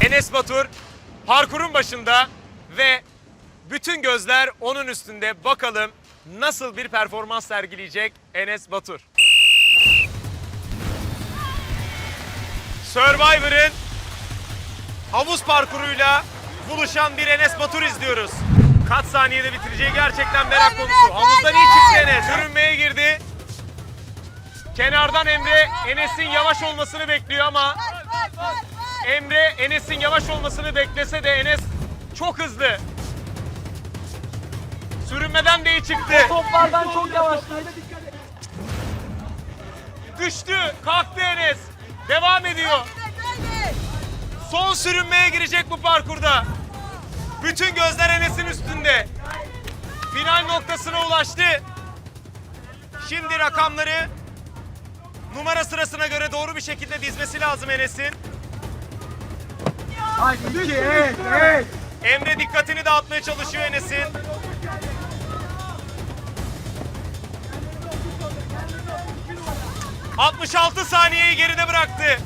Enes Batur parkurun başında ve bütün gözler onun üstünde. Bakalım nasıl bir performans sergileyecek Enes Batur. Survivor'ın havuz parkuruyla buluşan bir Enes Batur izliyoruz. Kaç saniyede bitireceği gerçekten merak konusu. Havuzdan iyi çıktı Enes. Sürünmeye girdi. Kenardan Emre Enes'in yavaş olmasını bekliyor ama Emre Enes'in yavaş olmasını beklese de Enes çok hızlı. Sürünmeden de iyi çıktı. Toplardan çok yavaştı. Düştü. Kalktı Enes. Devam ediyor. Son sürünmeye girecek bu parkurda. Bütün gözler Enes'in üstünde. Final noktasına ulaştı. Şimdi rakamları numara sırasına göre doğru bir şekilde dizmesi lazım Enes'in. Haydi iki, evet, evet. Emre dikkatini dağıtmaya çalışıyor Enes'in. ...66 saniyeyi geride bıraktı.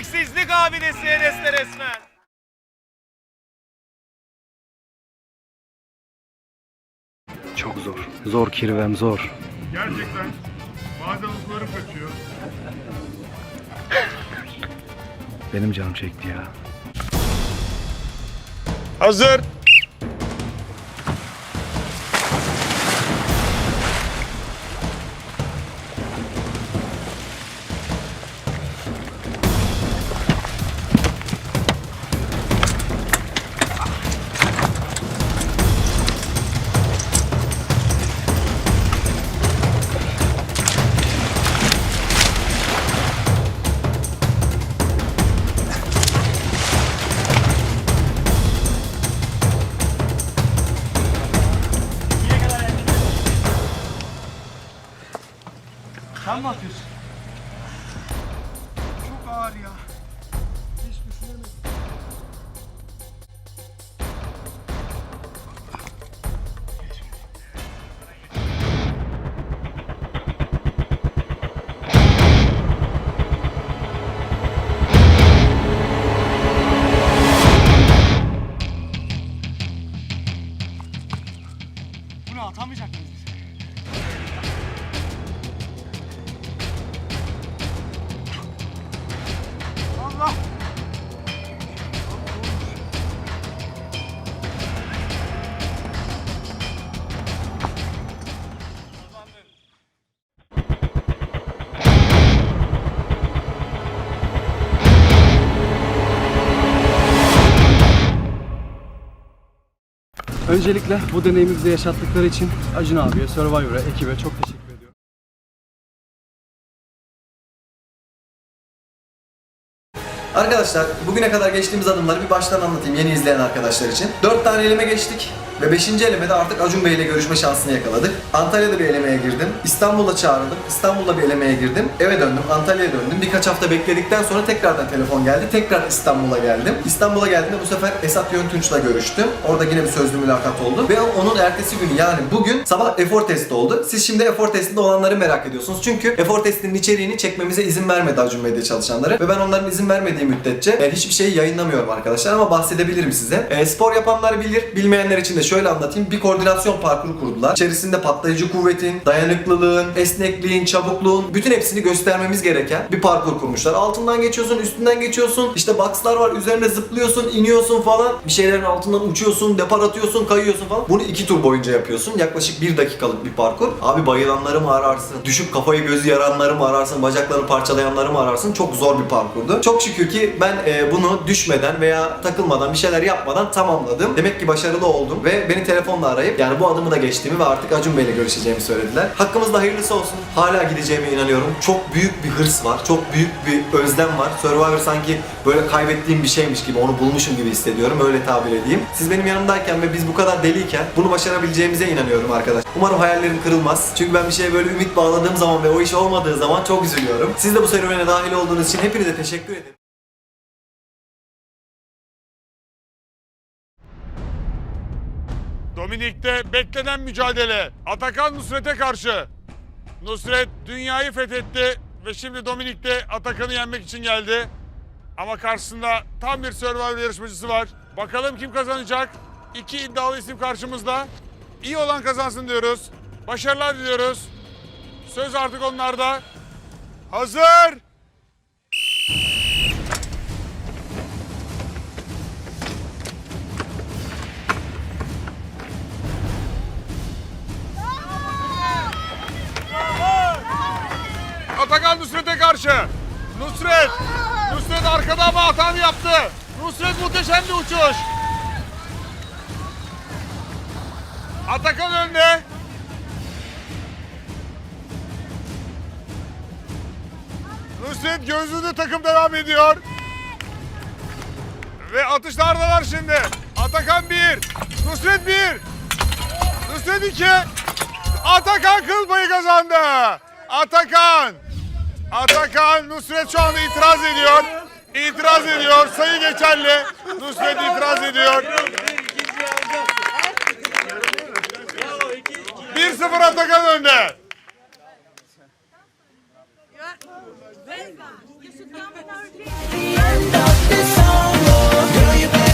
Ama isteksizlik abidesi Enes'te resmen. Çok zor. Zor kirvem zor. Gerçekten maazallıkları kaçıyor. Benim canım çekti ya. Hazır. Sen mi atıyorsun? Öncelikle bu deneyimi bize yaşattıkları için Acun abiye, Survivor'a, ekibe çok teşekkür ediyorum. Arkadaşlar bugüne kadar geçtiğimiz adımları bir baştan anlatayım yeni izleyen arkadaşlar için. 4 tane eleme geçtik ve 5. elemede artık Acun Bey ile görüşme şansını yakaladık. Antalya'da bir elemeye girdim. İstanbul'a çağrıldım. İstanbul'da bir elemeye girdim. Eve döndüm. Antalya'ya döndüm. Birkaç hafta bekledikten sonra tekrardan telefon geldi. Tekrar İstanbul'a geldim. İstanbul'a geldiğimde bu sefer Esat Yöntunç'la görüştüm. Orada yine bir sözlü mülakat oldu. Ve onun ertesi günü yani bugün sabah efor testi oldu. Siz şimdi efor testinde olanları merak ediyorsunuz. Çünkü efor testinin içeriğini çekmemize izin vermedi Acun Medya çalışanları. Ve ben onların izin vermediği müddetçe e, hiçbir şeyi yayınlamıyorum arkadaşlar ama bahsedebilirim size. E, spor yapanlar bilir, bilmeyenler için de şöyle anlatayım. Bir koordinasyon parkuru kurdular. İçerisinde patlayıcı kuvvetin, dayanıklılığın, esnekliğin, çabukluğun bütün hepsini göstermemiz gereken bir parkur kurmuşlar. Altından geçiyorsun, üstünden geçiyorsun. İşte boxlar var, üzerine zıplıyorsun, iniyorsun falan. Bir şeylerin altından uçuyorsun, depar atıyorsun, kayıyorsun falan. Bunu iki tur boyunca yapıyorsun. Yaklaşık bir dakikalık bir parkur. Abi bayılanları mı ararsın? Düşüp kafayı gözü yaranları mı ararsın? Bacaklarını parçalayanları mı ararsın? Çok zor bir parkurdu. Çok şükür ki ben e, bunu düşmeden veya takılmadan bir şeyler yapmadan tamamladım. Demek ki başarılı oldum ve Beni telefonla arayıp yani bu adımı da geçtiğimi ve artık Acun Bey'le görüşeceğimi söylediler. Hakkımızda hayırlısı olsun. Hala gideceğime inanıyorum. Çok büyük bir hırs var. Çok büyük bir özlem var. Survivor sanki böyle kaybettiğim bir şeymiş gibi, onu bulmuşum gibi hissediyorum. Öyle tabir edeyim. Siz benim yanımdayken ve biz bu kadar deliyken bunu başarabileceğimize inanıyorum arkadaş. Umarım hayallerim kırılmaz. Çünkü ben bir şeye böyle ümit bağladığım zaman ve o iş olmadığı zaman çok üzülüyorum. Siz de bu serüvene dahil olduğunuz için hepinize teşekkür ederim. Dominik'te beklenen mücadele. Atakan Nusret'e karşı. Nusret dünyayı fethetti ve şimdi Dominik'te Atakan'ı yenmek için geldi. Ama karşısında tam bir Survivor yarışmacısı var. Bakalım kim kazanacak? İki iddialı isim karşımızda. İyi olan kazansın diyoruz. Başarılar diliyoruz. Söz artık onlarda. Hazır. Atakan Nusret'e karşı. Nusret. Nusret arkada ama hatanı yaptı. Nusret muhteşem bir uçuş. Atakan önde. Nusret gözlüğünü takım devam ediyor. Ve atışlar da var şimdi. Atakan bir. Nusret bir. Nusret iki. Atakan kıl payı kazandı. Atakan. Atakan Nusret şu anda itiraz ediyor. İtiraz ediyor. Sayı geçerli. Nusret itiraz ediyor. 1-0 Atakan önde.